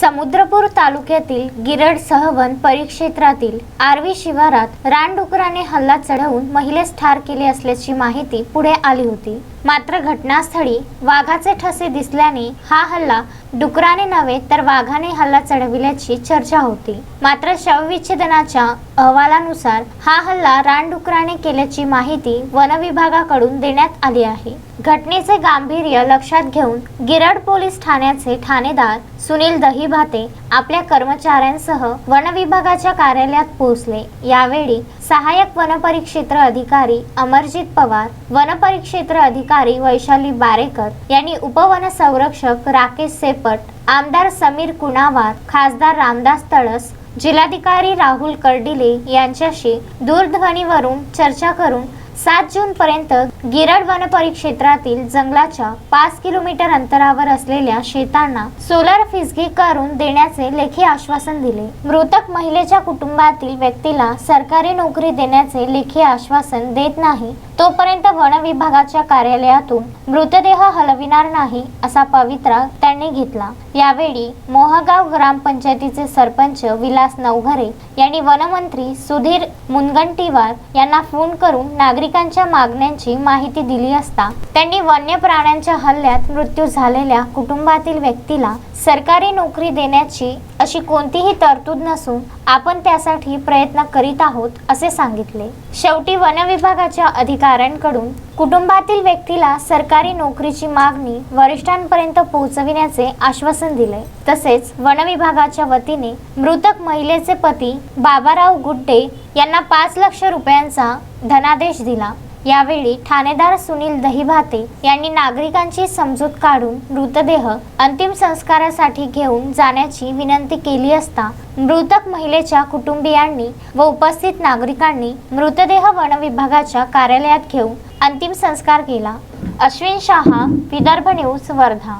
समुद्रपूर तालुक्यातील गिरड सहवन परिक्षेत्रातील आरवी शिवारात रानडुकराने हल्ला चढवून महिलेस ठार केले असल्याची माहिती पुढे आली होती. मात्र घटनास्थळी वाघाचे ठसे दिसल्याने हा हल्ला डुकराने नव्हे तर वाघाने हल्ला चढविल्याची चर्चा होती. मात्र शवविच्छेदनाच्या अहवालानुसार हा हल्ला रानडुकराने केल्याची माहिती वनविभागाकडून देण्यात आली आहे. घटनेचे गांभीर्य लक्षात घेऊन गिरड पोलीस ठाण्याचे ठाणेदार सुनील दहीभाते आपल्या कर्मचाऱ्यांसह वन विभागाच्या कार्यालयात पोहोचले. यावेळी सहाय्यक वनपरिक्षेत्र अधिकारी अमरजित पवार वनपरिक्षेत्र अधिकारी वैशाली बारेकर यांनी उपवन संरक्षक राकेश सेपट आमदार समीर कुणावार खासदार रामदास तळस जिल्हाधिकारी राहुल कर्डिले यांच्याशी दूरध्वनीवरून चर्चा करून सात जून पर्यंत गिरड वन परिक्षेत्रातील जंगलाच्या पाच किलोमीटर अंतरावर असलेल्या शेतांना सोलर फिजगी करून देण्याचे लेखी आश्वासन दिले. मृतक महिलेच्या कुटुंबातील व्यक्तीला सरकारी नोकरी देण्याचे लेखी आश्वासन देत नाही. तोपर्यंत वन विभागाच्या कार्यालयातून मृतदेह हलविणार नाही असा पवित्रा त्यांनी घेतला. यावेळी मोहगाव ग्रामपंचायतीचे सरपंच विलास नवघरे यांनी वनमंत्री सुधीर मुनगंटीवार यांना फोन करून नागरिकांच्या मागण्यांची माहिती दिली असता त्यांनी वन्य प्राण्यांच्या हल्ल्यात मृत्यू झालेल्या कुटुंबातील व्यक्तीला सरकारी नोकरी देण्याची अशी कोणतीही तरतूद नसून आपण त्यासाठी प्रयत्न करीत आहोत असे सांगितले. शेवटी वनविभागाच्या अधिकाऱ्यांकडून कुटुंबातील व्यक्तीला सरकारी नोकरीची मागणी वरिष्ठांपर्यंत पोहोचविण्याचे आश्वासन दिले. तसेच वनविभागाच्या वतीने मृतक महिलेचे पती बाबाराव गुड्डे यांना पाच लक्ष रुपयांचा धनादेश दिला. यावेळी ठाणेदार सुनील दहिभाते यांनी नागरिकांची समजूत काढून मृतदेह अंतिम संस्कारासाठी घेऊन जाण्याची विनंती केली असता मृतक महिलेच्या कुटुंबियांनी व उपस्थित नागरिकांनी मृतदेह वन विभागाच्या कार्यालयात घेऊन अंतिम संस्कार केला. अश्विन शहा विदर्भ न्यूज वर्धा.